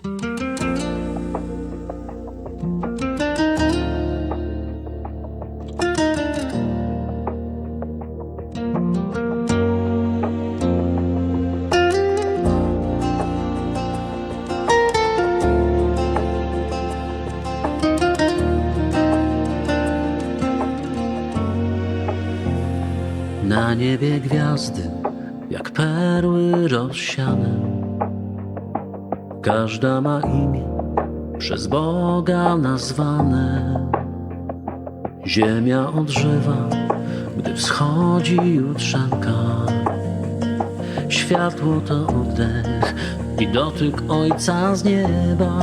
Na niebie gwiazdy, jak perły rozsiane. Każda ma imię, przez Boga nazwane. Ziemia odżywa, gdy wschodzi jutrzenka. Światło to oddech i dotyk Ojca z nieba.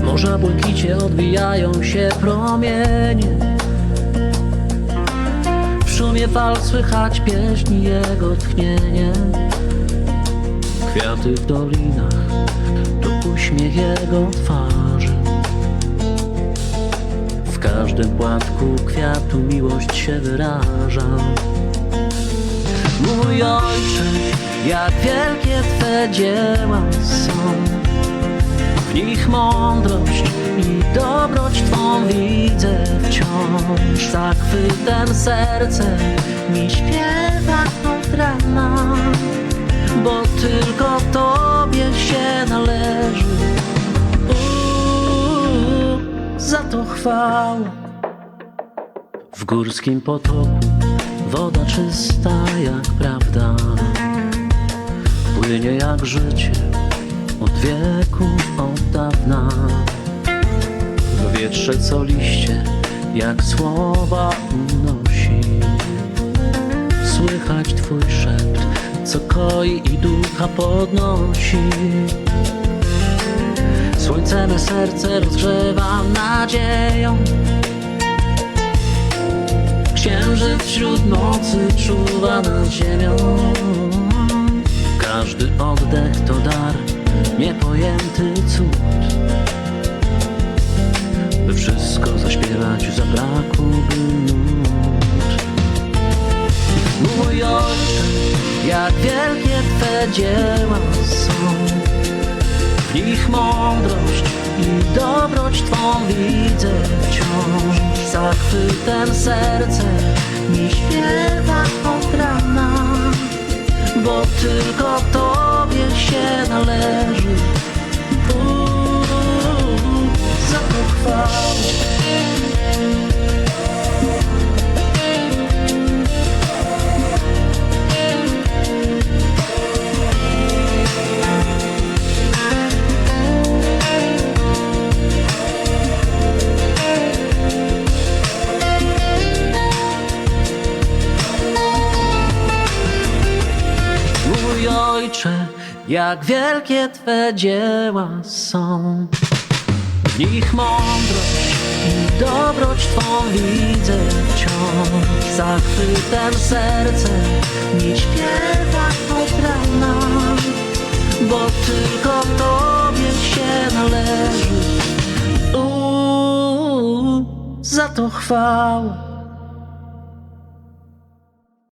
W morza błękicie odbijają się promienie. W szumie fal słychać pieśni Jego tchnienie Kwiaty w dolinach to uśmiech Jego twarzy. W każdym płatku kwiatu miłość się wyraża. Mój Ojcze, jak wielkie Twe dzieła są. W nich mądrość i dobroć Twą widzę wciąż. Zachwytem serce mi śpiewa rana, bo tylko Tobie się należy. Uuu, za to chwała. W górskim potoku woda czysta jak prawda, płynie jak życie od wieków, od dawna. W wietrze co liście, jak słowa unosi. Słychać Twój szept, co koi i ducha podnosi. Słońce me serce rozgrzewa nadzieją. Księżyc wśród nocy czuwa nad ziemią. Każdy oddech to dar, niepojęty cud. Jak wielkie Twe dzieła są. W nich mądrość i dobroć Twą widzę wciąż. Zachwytem serce mi śpiewa od rana bo tylko Tobie ojcze, jak wielkie Twe dzieła są. W nich mądrość i dobroć Twą widzę wciąż. Zachwytem serce mi śpiewa od rana, bo tylko Tobie się należy. Uuu, za to chwała.